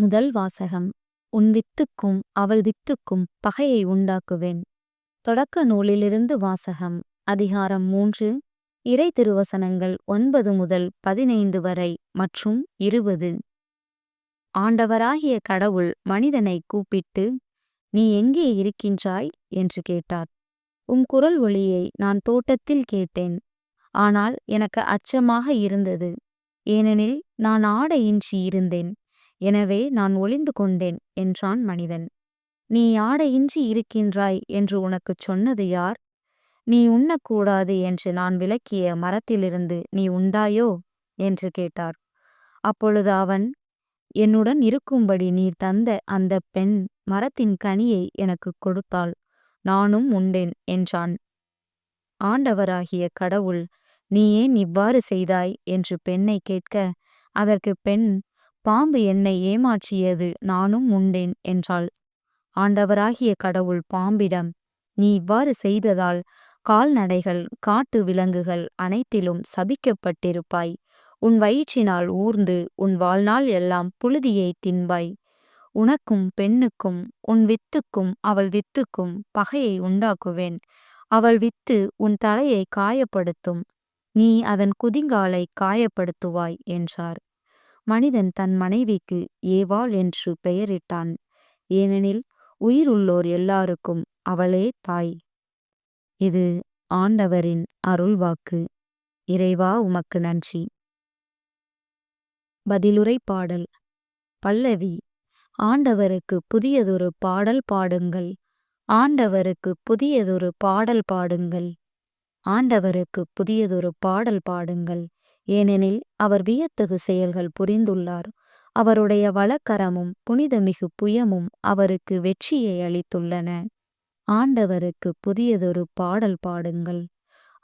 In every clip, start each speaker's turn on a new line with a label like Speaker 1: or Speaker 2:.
Speaker 1: முதல் வாசகம் உன் வித்துக்கும் அவள் வித்துக்கும் பகையை உண்டாக்குவேன். தொடக்க நூலிலிருந்து வாசகம் அதிகாரம் மூன்று இறை திருவசனங்கள் ஒன்பது முதல் பதினைந்து வரை மற்றும் இருபது. ஆண்டவராகிய கடவுள் மனிதனை கூப்பிட்டு நீ எங்கே இருக்கின்றாய் என்று கேட்டார். உம் குரல் ஒளியை நான் தோட்டத்தில் கேட்டேன். ஆனால் எனக்கு அச்சமாக இருந்தது. ஏனெனில் நான் ஆடையின்றி இருந்தேன். எனவே நான் ஒளிந்து கொண்டேன் என்றான் மனிதன். நீ ஆடையின்றி இருக்கின்றாய் என்று உனக்குச் சொன்னது யார்? நீ உண்ணக்கூடாது என்று நான் விளக்கிய மரத்திலிருந்து நீ உண்டாயோ? என்று கேட்டார். அப்பொழுது அவன் என்னுடன் இருக்கும்படி நீ தந்த அந்த பெண் மரத்தின் கனியை எனக்குக் கொடுத்தாள் நானும் உண்டேன் என்றான். ஆண்டவராகிய கடவுள் நீ ஏன் இவ்வாறு செய்தாய்? என்று பெண்ணை கேட்க அதற்கு பெண் பாம்பு என்னை ஏமாற்றியது நானும் உண்டேன் என்றாள். ஆண்டவராகிய கடவுள் பாம்பிடம் நீ இவ்வாறு செய்ததால் கால்நடைகள் காட்டு விலங்குகள் அனைத்திலும் சபிக்கப்பட்டிருப்பாய். உன் வயிற்றினால் ஊர்ந்து உன் வாழ்நாள் எல்லாம் புழுதியை தின்பாய். உனக்கும் பெண்ணுக்கும் உன் வித்துக்கும் அவள் வித்துக்கும் பகையை உண்டாக்குவேன். அவள் வித்து உன் தலையை காயப்படுத்தும். நீ அதன் குதிங்காலை காயப்படுத்துவாய் என்றார். மனிதன் தன் மனைவிக்கு ஏவாள் என்று பெயரிட்டான். ஏனெனில் உயிர் உள்ளோர் எல்லாருக்கும் அவளே தாய். இது ஆண்டவரின் அருள்வாக்கு. இறைவா உமக்கு நன்றி. பதிலுரை பாடல். பல்லவி ஆண்டவருக்கு புதியதொரு பாடல் பாடுங்கள். ஆண்டவருக்கு புதியதொரு பாடல் பாடுங்கள். ஆண்டவருக்கு புதியதொரு பாடல் பாடுங்கள். ஏனெனில் அவர் வியத்தகு செயல்கள் புரிந்துள்ளார். அவருடைய வழக்கரமும் புனிதமிகு புயமும் அவருக்கு வெற்றியை அளித்துள்ளன. ஆண்டவருக்கு புதியதொரு பாடல் பாடுங்கள்.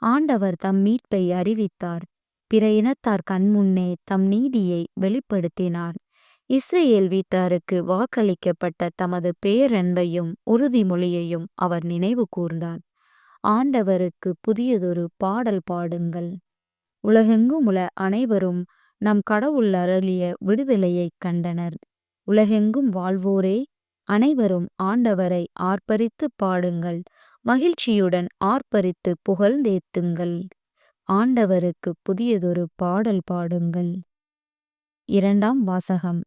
Speaker 1: ஆண்டவர் தம் மீட்பை அறிவித்தார். பிற இனத்தார் கண்முன்னே தம் நீதியை வெளிப்படுத்தினார். இஸ்ரேல் வீட்டாருக்கு வாக்களிக்கப்பட்ட தமது பேரன்பையும் உறுதிமொழியையும் அவர் நினைவு கூர்ந்தார். ஆண்டவருக்கு புதியதொரு பாடல் பாடுங்கள். உலகெங்கும் உள்ள அனைவரும் நம் கடவுள் அருளிய விடுதலையைக் கண்டனர். உலகெங்கும் வாழ்வோரே அனைவரும் ஆண்டவரை ஆர்ப்பரித்து பாடுங்கள். மகிழ்ச்சியுடன் ஆர்ப்பரித்து புகழ்ந்தேத்துங்கள். ஆண்டவருக்கு புதியதொரு பாடல் பாடுங்கள். இரண்டாம் வாசகம்.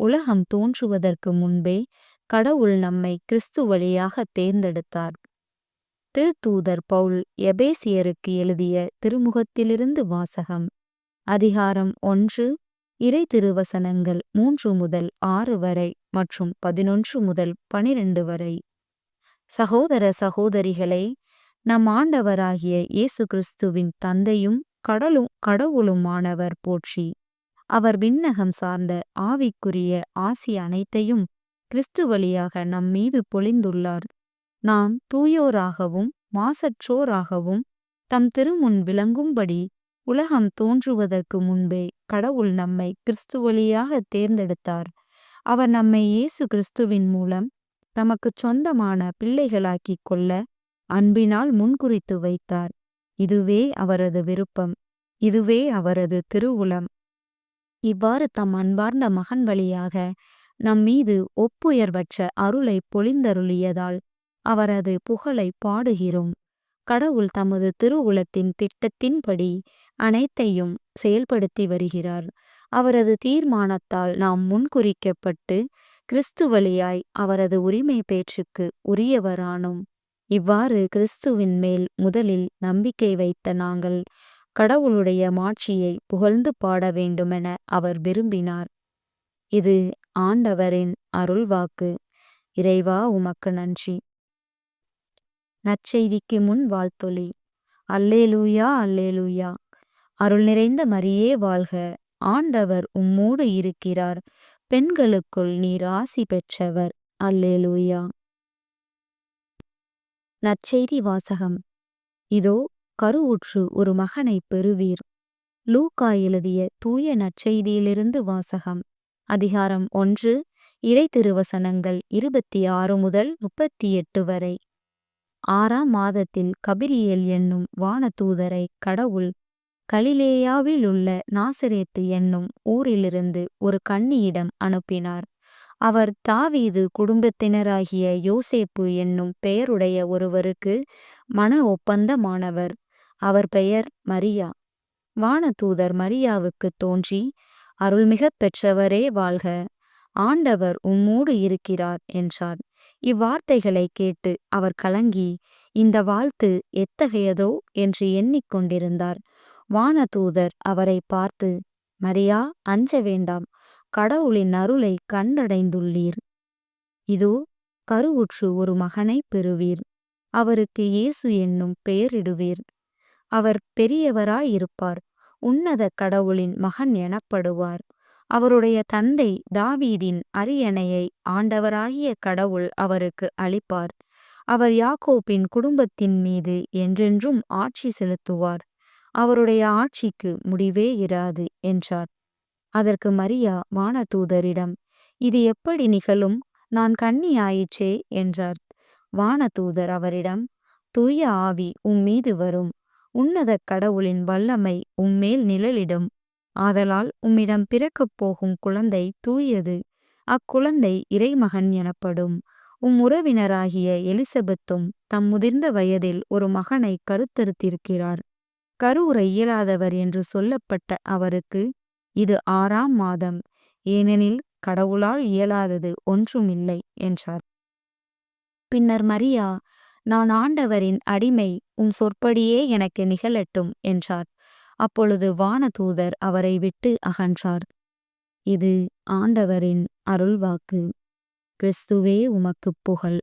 Speaker 1: உலகம் தோன்றுவதற்கு முன்பே கடவுள் நம்மை கிறிஸ்து வழியாக தேர்ந்தெடுத்தார். திருத்தூதர் பவுல் எபேசியருக்கு எழுதிய திருமுகத்திலிருந்து வாசகம். அதிகாரம் ஒன்று இறை திருவசனங்கள் மூன்று முதல் ஆறு வரை மற்றும் பதினொன்று முதல் பனிரெண்டு வரை. சகோதர சகோதரிகளை நம் ஆண்டவராகிய இயேசு கிறிஸ்துவின் தந்தையும் கடலும் கடவுளுமானவர் போற்றி. அவர் விண்ணகம் சார்ந்த ஆவிக்குரிய ஆசி அனைத்தையும் கிறிஸ்து வழியாக நம் மீது பொழிந்துள்ளார். நாம் தூயோராகவும் மாசற்றோராகவும் தம் திருமுன் விளங்கும்படி உலகம் தோன்றுவதற்கு முன்பே கடவுள் நம்மை கிறிஸ்து வழியாக தேர்ந்தெடுத்தார். அவர் நம்மை இயேசு கிறிஸ்துவின் மூலம் தமக்கு சொந்தமான பிள்ளைகளாக்கிக் கொள்ள அன்பினால் முன்குறித்து வைத்தார். இதுவே அவரது விருப்பம். இதுவே அவரது திருவுளம். இவ்வாறு தம் அன்பார்ந்த மகன் வழியாக நம் மீது ஒப்புயர்வற்ற அருளை பொழிந்தருளியதால் அவரது புகழை பாடுகிறோம். கடவுள் தமது திருவுளத்தின் திட்டத்தின்படி அனைத்தையும் செயல்படுத்தி வருகிறார். அவரது தீர்மானத்தால் நாம் முன்குறிக்கப்பட்டு கிறிஸ்து வழியாய் அவரது உரிமை பேச்சுக்கு உரியவரானோம். இவ்வாறு கிறிஸ்துவின் மேல் முதலில் நம்பிக்கை வைத்த நாங்கள் கடவுளுடைய மாட்சியை புகழ்ந்து பாட வேண்டுமென அவர் விரும்பினார். இது ஆண்டவரின் அருள்வாக்கு. இறைவா உமக்கு நன்றி. நற்செய்திக்கு முன் வாழ்த்தொலி. அல்லேலூயா அல்லேலூயா. அருள் நிறைந்த மரியே வாழ்க. ஆண்டவர் உம்மோடு இருக்கிறார். பெண்களுக்குள் நீர் ஆசி பெற்றவர். அல்லேலூயா. நற்செய்தி வாசகம். இதோ கருவுற்று ஒரு மகனைப் பெறுவீர். லூக்கா எழுதிய தூய நற்செய்தியிலிருந்து வாசகம். அதிகாரம் ஒன்று இறை திருவசனங்கள் இருபத்தி ஆறு முதல் முப்பத்தி எட்டு வரை. ஆறாம் மாதத்தில் கபிரியேல் என்னும் வானதூதரை கடவுள் கலிலேயாவில் உள்ள நாசரேத்து என்னும் ஊரிலிருந்து ஒரு கன்னியிடம் அனுப்பினார். அவர் தாவீது குடும்பத்தினராகிய யோசேப்பு என்னும் பெயருடைய ஒருவருக்கு மன ஒப்பந்தமானவர். அவர் பெயர் மரியா. வானதூதர் மரியாவுக்குத் தோன்றி அருள்மிகப் பெற்றவரே வாழ்க. ஆண்டவர் உம்மோடு இருக்கிறார் என்றார் இவ்வார்த்தைகளைக் கேட்டு அவர் கலங்கி இந்த வாழ்த்து எத்தகையதோ என்று எண்ணிக்கொண்டிருந்தார் வானதூதர் அவரை பார்த்து மரியா அஞ்ச வேண்டாம். கடவுளின் அருளை கண்டடைந்துள்ளீர். இதோ கருவுற்று ஒரு மகனைப் பெறுவீர். அவருக்கு இயேசு என்னும் பெயரிடுவீர். அவர் பெரியவராயிருப்பார். உன்னத கடவுளின் மகன் எனப்படுவார். அவருடைய தந்தை தாவீதின் அரியணையை ஆண்டவராகிய கடவுள் அவருக்கு அளிப்பார். அவர் யாக்கோப்பின் குடும்பத்தின் மீது என்றென்றும் ஆட்சி செலுத்துவார். அவருடைய ஆட்சிக்கு முடிவே இராது என்றார். அதற்கு மரியா வானதூதரிடம் இது எப்படி நிகழும்? நான் கண்ணி ஆயிற்றே என்றார். வானதூதர் அவரிடம் தூய ஆவி உம்மீது வரும். உன்னத கடவுளின் வல்லமை உம்மேல் நிழலிடும். ஆதலால் உம்மிடம் பிறக்கப் போகும் குழந்தை தூயது. அக்குழந்தை இறைமகன் எனப்படும். உம் உறவினராகிய எலிசபெத்தும் தம் முதிர்ந்த வயதில் ஒரு மகனை கருத்தரித்திருக்கிறார் கருவுற இயலாதவர் என்று சொல்லப்பட்ட அவருக்கு இது ஆறாம் மாதம். ஏனெனில் கடவுளால் இயலாதது ஒன்றுமில்லை என்றார். பின்னர் மரியா நான் ஆண்டவரின் அடிமை உம் சொற்படியே எனக்கு நிகழட்டும் என்றார். அப்பொழுது வானதூதர் அவரை விட்டு அகன்றார். இது ஆண்டவரின் அருள்வாக்கு. கிறிஸ்துவே உமக்குப் புகழ்.